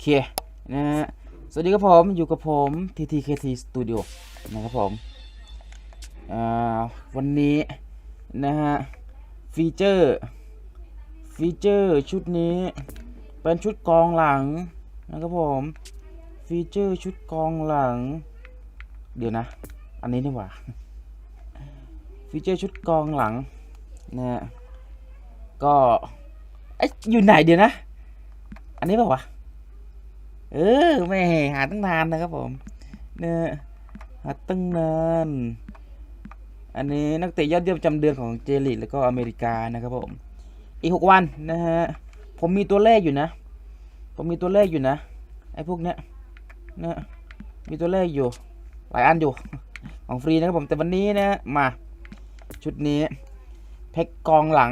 เคนะฮะสวัสดีครับผมอยู่กับผม TTKT Studio นะครับผมอ่าวันนี้นะฮะฟีเจอร์ฟีเจอร์ชุดนี้เป็นชุดกองหลังนะครับผมฟีเจอร์ชุดกองหลัง เดี๋ยวนะ อันนี้ดีกว่าฟีเจอร์ชุดกองหลังนะฮะก็เอ๊ะอยู่ไหนเดี๋ยวนะ อันนี้เปล่าวะ เออแม่หาตั้งนานนะครับผมเนี่ยหาตั้งนานอันนี้นักเตะยอดเยี่ยมจำเดือนของเจลิกแล้วก็อเมริกานะครับผม อีกหกวันนะฮะผมมีตัวเลขอยู่นะ ผมมีตัวเลขอยู่นะไอ้พวกเนี้ยนะมีตัวเลขอยู่ หลายอันอยู่ของฟรีนะครับผมแต่วันนี้นะมาชุดนี้แพ็กกองหลัง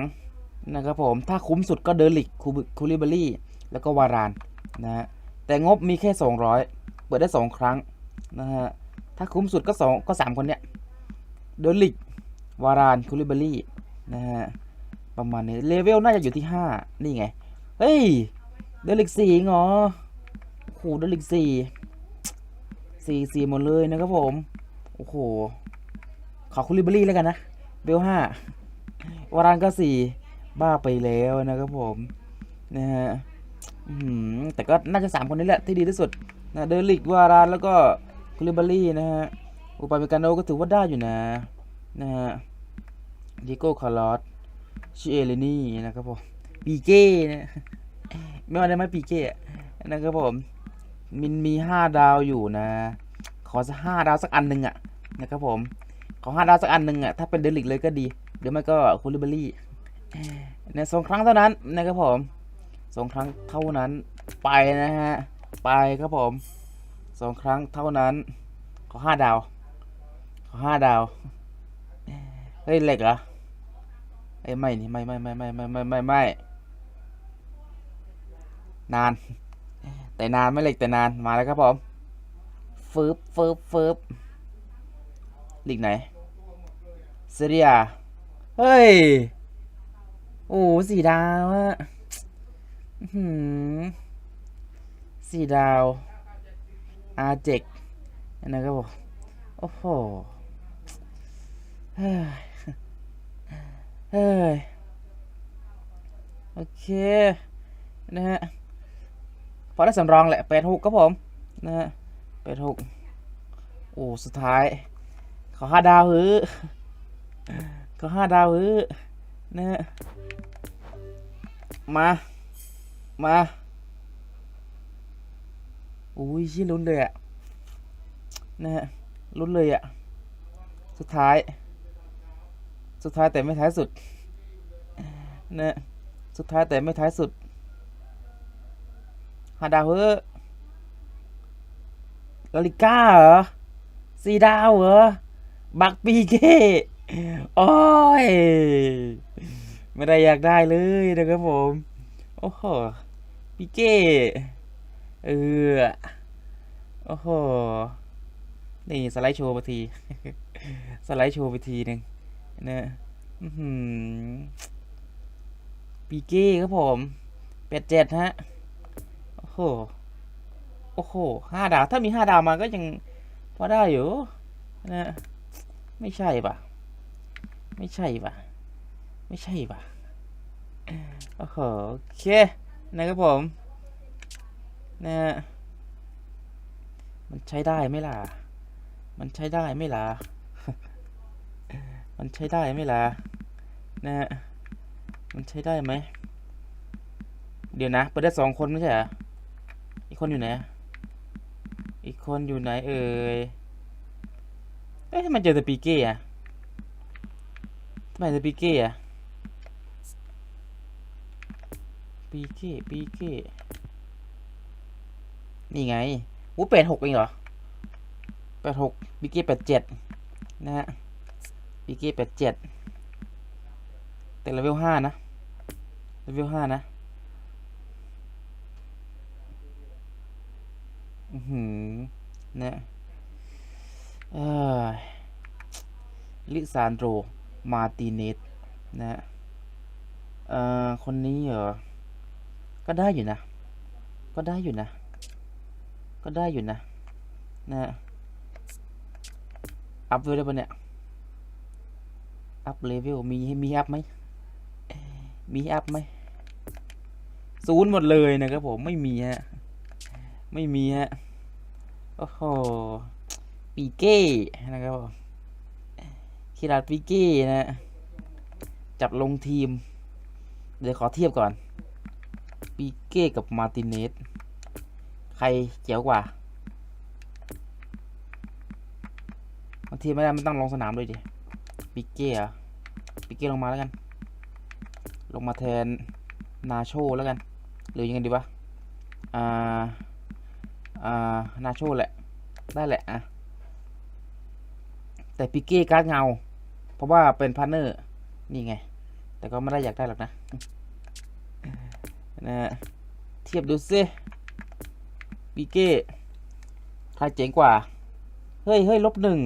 นะครับผมถ้าคุ้มสุดก็เดอร์ลิกคูลิเบอรี่ แล้วก็วารานนะฮะ แต่งบมีแค่ 200 เปิดได้ 2 ครั้งนะฮะ ถ้าคุ้มสุดก็ 2 ก็ 3 คนเนี้ยเดลิก วาราน คูลิเบอรี่ นะฮะ ประมาณนี้ เลเวลน่าจะอยู่ที่ 5 นี่ไง เฮ้ย เดลิกสี่เหรอโอ้โหเดลิกสี่สี่สี่หมดเลยนะครับผม โอ้โห ขอคูลิเบอรี่แล้วกันนะ เบลห้าวารานก็สี่บ้าไปแล้วนะครับผม นะฮะ แต่ก็น่าจะสามคนนี้แหละที่ดีที่สุดนะเดลิกวารานแล้วก็คุลิบารี่นะฮะอุปาเมกาโนก็ถือว่าได้อยู่นะนะฮะดิโก้คาร์ลอสชิเอเลนี่นะครับผมปีเก้นะไม่ว่าได้ไหมปีเก้นะครับผมมินมีห้าดาวอยู่นะ ขอสักห้าดาวสักอันหนึ่งอะนะครับผมขอห้าดาวสักอันหนึ่งอะถ้าเป็นเดลิกเลยก็ดีหรือไม่ก็คุลิบารี่ในสองครั้งเท่านั้นนะครับผม สองครั้งเท่านั้นไปนะฮะ ไปครับผมสองครั้งเท่านั้น ขอห้าดาว ขอห้าดาว เฮ้ยเหล็กเหรอเอ้ไม่นี่ไม่ไม่ไม่ไม่ไม่ไม่ไม่ไม่นาน แต่นานไม่เหล็กแต่นานมาแล้วครับผมฟืบฟืบฟืบหลีกไหนเซียเฮ้ย โอ้สีดาวอะ สี่ดาว อาเจกนะครับผมโอ้โหเฮ้ยเฮ้ยโอเค นะฮะ พอได้สำรองแหละแปดหกครับผม นะฮะแปดหกโอ้ สุดท้าย ขอห้าดาวฮือขอห้าดาวฮือนะฮะ มา มาอุ้ยชี้ลุ้นเลยอะนะฮะลุ้นเลยอะสุดท้าย สุดท้ายแต่ไม่ท้ายสุดนะสุดท้ายแต่ไม่ท้ายสุดหาดาวเฮ้อลาลิก้าเหรอสี่ดาวเหรอ บักปีเก้โอ้ย ไม่ได้อยากได้เลยนะครับผม โอ้โห ปีเก้เออโอ้โหนี่สไลด์โชว์ไปที สไลด์โชว์ไปทีหนึ่งนะอื้อหือปีเก้ครับผมแปดเจ็ดฮะ โอ้โห โอ้โหห้าดาว ถ้ามีห้าดาวมาก็ยังพอได้อยู่นะไม่ใช่ปะไม่ใช่ปะไม่ใช่ปะโอ้โห โอเค นะครับผมนะฮะมันใช้ได้ไหมล่ะ มันใช้ได้ไหมล่ะ มันใช้ได้ไหมล่ะนะฮะมันใช้ได้ไหม เดี๋ยวนะเปิดได้สองคนไม่ใช่เหรอ อีกคนอยู่ไหน อีกคนอยู่ไหนเอ่ย เอ๊ะทำไมเจอแต่ปีเก้อะทำไมเจอปีเก้อะ ปีเก้ปีเก้นี่ไงอู้แปดหกเองเหรอแปดหกปีเก้แปดเจ็ดนะฮะปีเก้แปดเจ็ดแต่เลเวลห้านะเลเวลห้านะอือหือนะเอ้ยลิซานโดรมาร์ติเนสนะฮะเอ่อคนนี้เหรอ ก็ได้อยู่นะ ก็ได้อยู่นะ ก็ได้อยู่นะนะอัพเลยได้ปะเนี่ย อัพเลเวลมีมีอัพไหม มีอัพไหมศูนย์หมดเลยนะครับผมไม่มีฮะ ไม่มีฮะ โอ้โห ปีเก้นะครับผมคิราดปีเก้นะ จับลงทีม เดี๋ยวขอเทียบก่อน ปีเก้กับมาร์ติเนสใครเจ๋วกว่าบางทีไม่ได้มันต้องลงสนามด้วยดิปีเก้อะปีเก้ลงมาแล้วกัน ลงมาแทนนาโชแล้วกัน หรือยังไงดีวะอ่าอ่านาโชแหละ ได้แหละอะแต่ปิเก้การ์ดเงา เพราะว่าเป็นพาร์เนอร์ นี่ไง แต่ก็ไม่ได้อยากได้หรอกนะ นะฮะเทียบดูซิปิเก้ใครเจ๋งกว่า เฮ้ยเฮ้ยลบหนึ่ง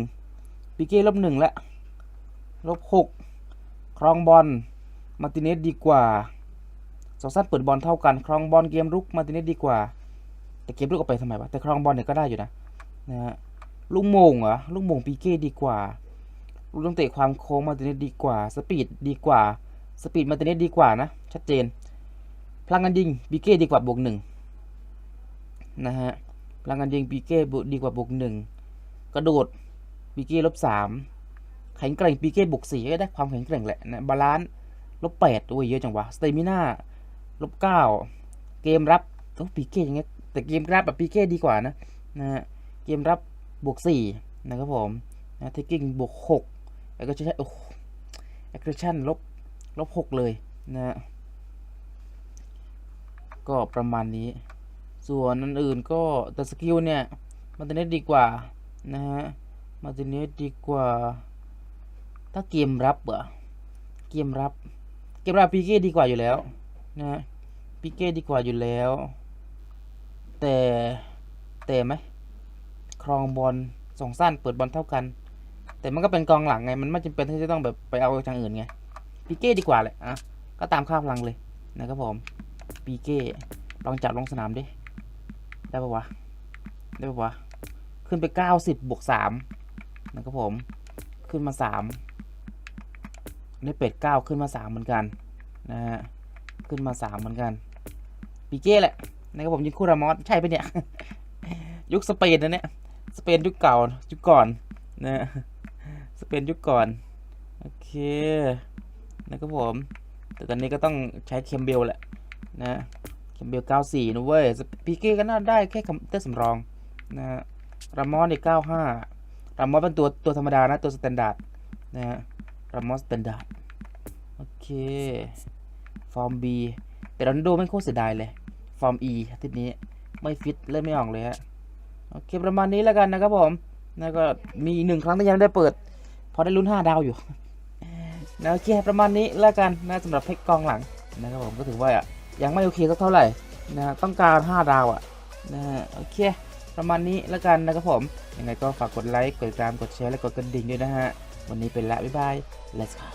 ปิเก้ลบหนึ่งแล้วลบหกครองบอลมาร์ติเนสดีกว่าสองสั้นเปิดบอลเท่ากันครองบอลเกมรุกมาร์ติเนสดีกว่า แต่เกมรุกเอาไปทำไมวะแต่ครองบอลเนี่ยก็ได้อยู่นะนะฮะลูกโมงเหรอลูกโมงปีเก้ดีกว่าลูกตั้งเตะความโค้งมาร์ติเนสดีกว่า สปีดดีกว่า สปีดมาร์ติเนสดีกว่านะ ชัดเจน พลังงานยิงปีเก้ดีกว่าบวกหนึ่งนะฮะพลังงานยิงปีเก้บวกดีกว่าบวกหนึ่งกระโดดปีเก้ลบสามแข็งแกร่งปีเก้บวกสี่ก็ได้ความแข็งแกร่งแหละนะบาลานซ์ลบแปดโอ้ยเยอะจังวะสเตมิน่าลบเก้าเกมรับต้องปีเก้อย่างเงี้ยแต่เกมรับแบบปีเก้ดีกว่านะนะฮะเกมรับบวกสี่นะครับผมนะเทคกิ้งบวกหกแล้วก็ใช้โอ้แอคชั่นลบลบหกเลยนะฮะ ก็ประมาณนี้ ส่วนอันอื่นก็แต่สกิลเนี่ยมาติเนสดีกว่านะฮะมาติเนสดีกว่า ถ้าเกมรับเหรอเกมรับ เกมรับพีเก้ดีกว่าอยู่แล้วนะฮะพีเก้ดีกว่าอยู่แล้ว แต่แต่ไหมครองบอลสองสั้นเปิดบอลเท่ากัน แต่มันก็เป็นกองหลังไงมันไม่จำเป็นที่จะต้องแบบไปเอาทางอื่นไงปีเก้ดีกว่าแหละอะก็ตามค่าพลังเลยนะครับผม ปีเก้ลองจับลงสนามดิ ได้ปะวะ ได้ปะวะ ขึ้นไปเก้าสิบบวกสามนะครับผม ขึ้นมาสามได้เป็ดเก้าขึ้นมาสามเหมือนกัน นะฮะ ขึ้นมาสามเหมือนกัน ปีเก้แหละ นะครับผมยิงคู่รามอส ใช่ปะเนี่ย ยุคสเปนนะเนี่ย สเปนยุคเก่า ยุคก่อนนะสเปนยุคก่อน โอเค นะครับผม แต่ตอนนี้ก็ต้องใช้เคมเบลแหละ นะเคมเบล 94นะเว้ยพีเก้ก็น่าได้แค่คอมเตอร์สำรองนะรามอนใน95รามอนเป็นตัวตัวธรรมดานะ ตัวสแตนดาร์ดนะฮะรามอนสแตนดาร์ดโอเค ฟอร์ม B แต่รอนโดไม่โคตรเสียดายเลย ฟอร์ม E อาทิตย์นี้ไม่ฟิตเล่นไม่ออกเลยฮะโอเคประมาณนี้แล้วกันนะครับผมแล้วก็มีอีกหนึ่งครั้งที่ยังไม่ได้เปิด พอได้ลุ้น 5 ดาวอยู่นะโอเคประมาณนี้แล้วกันนะสำหรับเพชรกองหลังนะครับผมก็ถือว่า ยังไม่โอเคสักเท่าไหร่นะต้องการ 5 ดาวอะนะโอเค ประมาณนี้แล้วกันนะครับผม ยังไงก็ฝากกดไลค์กดติดตามกดแชร์และกดกระดิ่งด้วยนะฮะ วันนี้เป็นละ บ๊ายบาย let's go